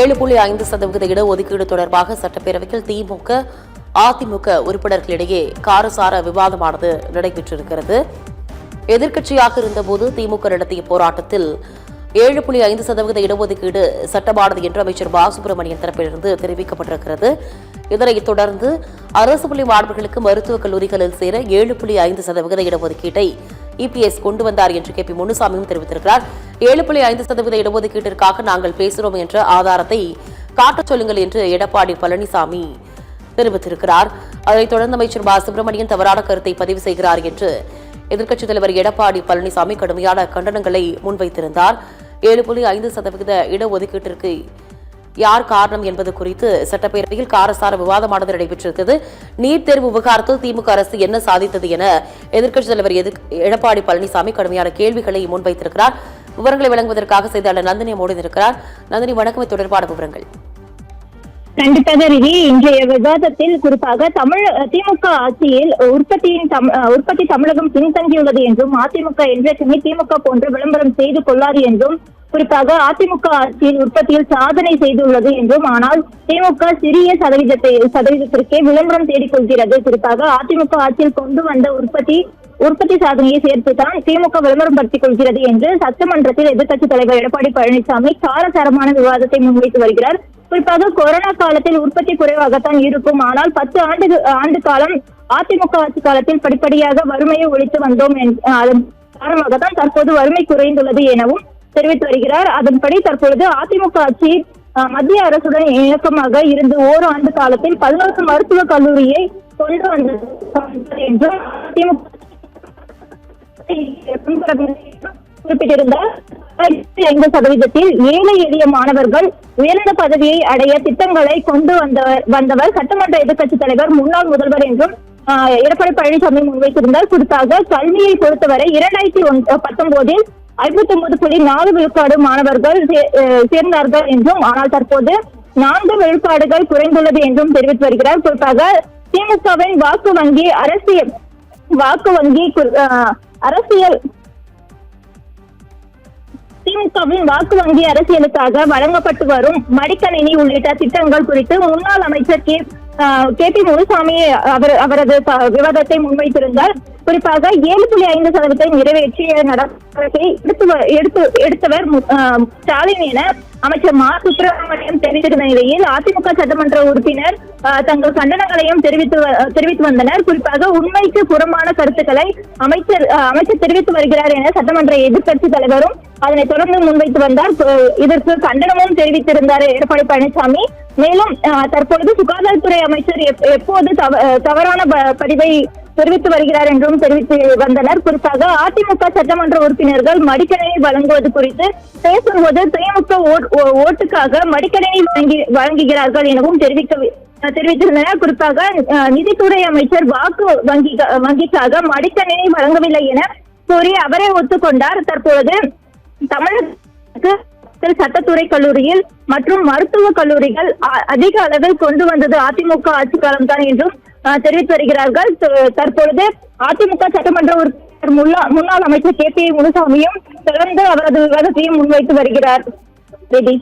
ஏழு புள்ளி ஐந்து சதவிகித இடஒதுக்கீடு தொடர்பாக சட்டப்பேரவையில் திமுக அதிமுக உறுப்பினர்களிடையே காரசார விவாதமானது நடைபெற்றிருக்கிறது. எதிர்க்கட்சியாக இருந்தபோது திமுக நடத்திய போராட்டத்தில் ஏழு புள்ளி ஐந்து சதவீத இடஒதுக்கீடு சட்டமானது என்று அமைச்சர் பாசுப்பிரமணியன் தரப்பிலிருந்து தெரிவிக்கப்பட்டிருக்கிறது. இதனைத் தொடர்ந்து அரசு பள்ளி மாணவர்களுக்கு மருத்துவக் கல்லூரிகளில் சேர ஏழு புள்ளி ஐந்து சதவீத இடஒதுக்கீட்டை இபிஎஸ் கொண்டு வந்தார் என்று கே பி முனுசாமியும் தெரிவித்திருக்கிறார். ஏழு புள்ளி ஐந்து சதவீத இடஒதுக்கீட்டிற்காக நாங்கள் பேசுகிறோம் என்ற ஆதாரத்தை காட்டச் சொல்லுங்கள் என்று எடப்பாடி பழனிசாமி தெரிவித்திருக்கிறார். அதைத் தொடர்ந்து அமைச்சர் பா. சுப்பிரமணியன் தவறான கருத்தை பதிவு செய்கிறார் என்று எதிர்க்கட்சித் தலைவர் எடப்பாடி பழனிசாமி கடுமையான கண்டனங்களை முன்வைத்திருந்தார். ஏழு புள்ளி ஐந்து சதவிகித இடஒதுக்கீட்டிற்கு யார் காரணம் என்பது குறித்து சட்டப்பேரவையில் காரசார விவாதமானது நடைபெற்றிருக்கிறது. நீட் தேர்வு விவகாரத்தில் திமுக அரசு என்ன சாதித்தது என எதிர்க்கட்சித் தலைவர் எடப்பாடி பழனிசாமி கடுமையான கேள்விகளை முன்வைத்திருக்கிறார். விவரங்களை வழங்குவதற்காக செய்தியாளர் நந்தினி மோடி இருக்கிறார் நந்தினி வணக்கம். தொடர்பான விவரங்கள். கண்டிப்பாக ரவி இன்றைய விவாதத்தில் குறிப்பாக தமிழ் திமுக ஆட்சியில் உற்பத்தியின் உற்பத்தி தமிழகம் பின்தங்கியுள்ளது என்றும் அதிமுக என்றைக்குமே திமுக போன்று விளம்பரம் செய்து கொள்ளாது என்றும் குறிப்பாக அதிமுக ஆட்சியில் உற்பத்தியில் சாதனை செய்துள்ளது என்றும் ஆனால் திமுக சிறிய சதவீதத்தை சதவீதத்திற்கே விளம்பரம் தேடிக்கொள்கிறது. குறிப்பாக அதிமுக ஆட்சியில் கொண்டு வந்த உற்பத்தி உற்பத்தி சாதனையை சேர்த்துதான் திமுக விளம்பரம் படுத்திக் கொள்கிறது என்று சட்டமன்றத்தில் எதிர்க்கட்சித் தலைவர் எடப்பாடி பழனிசாமி காரசாரமான விவாதத்தை முன்வைத்து வருகிறார். குறிப்பாக கொரோனா காலத்தில் உற்பத்தி குறைவாகத்தான் இருக்கும். ஆனால் பத்து ஆண்டு ஆண்டு காலம் அதிமுக ஆட்சி காலத்தில் படிப்படியாக வறுமையை ஒழித்து வந்தோம் என்- அதன் காரணமாகத்தான் தற்போது வறுமை குறைந்துள்ளது எனவும் தெரிவித்து வருகிறார். அதன்படி தற்பொழுது அதிமுக ஆட்சி மத்திய அரசுடன் இணக்கமாக இருந்து ஓராண்டு காலத்தில் பதினோரு மருத்துவ கல்லூரியை கொண்டு வந்தது. என்றும் அதிமுக குறிப்பிட்டிருந்தார். ஐந்து சதவீதத்தில் ஏழை எளிய மாணவர்கள் உயர்ந்த பதவியை அடைய திட்டங்களை கொண்டு வந்தவர் வந்தவர். சட்டமன்ற எதிர்க்கட்சி தலைவர் முன்னாள் முதல்வர் என்றும் எடப்பாடி பழனிசாமி முன்வைத்திருந்தார் குறிப்பாக கல்வியை பொறுத்தவரை இரண்டாயிரத்தி ஒன் பத்தொன்பதில் ஐம்பத்தி ஒன்பது புள்ளி நாலு விழுக்காடு மாணவர்கள் சேர்ந்தார்கள் என்றும் ஆனால் தற்போது நான்கு விழுக்காடுகள் குறைந்துள்ளது என்றும் தெரிவித்து வருகிறார். குறிப்பாக திமுகவின் வாக்கு வங்கி அரசியல் வாக்கு வங்கி அரசியல் திமுகவின் வாக்கு வங்கி அரசியலுக்காக வழங்கப்பட்டு வரும் மடிக்கணினி உள்ளிட்ட திட்டங்கள் குறித்து முன்னாள் அமைச்சர் கே கே பி முனுசாமி அவர் அவரது விவாதத்தை முன்வைத்திருந்தார். குறிப்பாக ஏழு புள்ளி ஐந்து சதவீதத்தை நிறைவேற்றிய நடவடிக்கை எடுத்து எடுத்து எடுத்தவர் மு- ஆஹ், ஸ்டாலின் என அமைச்சர் மா. சுப்பிரமணியம் தெரிவித்திருந்த நிலையில் அதிமுக சட்டமன்ற உறுப்பினர் தங்கள் கண்டனங்களையும் தெரிவித்து வ- தெரிவித்து வந்தனர். குறிப்பாக உண்மைக்கு புறம்பான கருத்துக்களை அமைச்சர் அமைச்சர் தெரிவித்து வருகிறார் என சட்டமன்ற எதிர்கட்சி தலைவரும் அதனை தொடர்ந்து முன்வைத்து வந்தார். இதற்கு கண்டனமும் தெரிவித்திருந்தார் எடப்பாடி பழனிசாமி. மேலும் தற்பொழுது சுகாதாரத்துறை அமைச்சர் எப்- எப்போது தவ- தவறான ப- பதிவை தெரிவித்து வருகிறார் என்றும் தெரிவித்து வந்தனர். குறிப்பாக அதிமுக சட்டமன்ற உறுப்பினர்கள் மடிக்கணினி வழங்குவது குறித்து பேசும்போது திமுக ஓட்டுக்காக மடிக்கணினி வழங்கி வழங்குகிறார்கள் எனவும் தெரிவிக்க தெரிவித்திருந்தனர். குறிப்பாக நிதித்துறை அமைச்சர் வாக்கு வங்கி வங்கிக்காக மடிக்கணினி வழங்கவில்லை என கூறி அவரே ஒத்துக்கொண்டார். தற்பொழுது தமிழகத்துக்கு சட்டத்துறை கல்லூரியில் மற்றும் மருத்துவ கல்லூரிகள் அ- அதிக அளவில் கொண்டு வந்தது அதிமுக ஆட்சி காலம்தான் என்றும் தெரிவித்து வருகிறார்கள். தற்பொழுது அதிமுக சட்டமன்ற உறுப்பினர் முன்னாள் அமைச்சர் கே பி முனுசாமியும் தொடர்ந்து அவரது விவாதத்தையும் முன்வைத்து வருகிறார். ரெடி.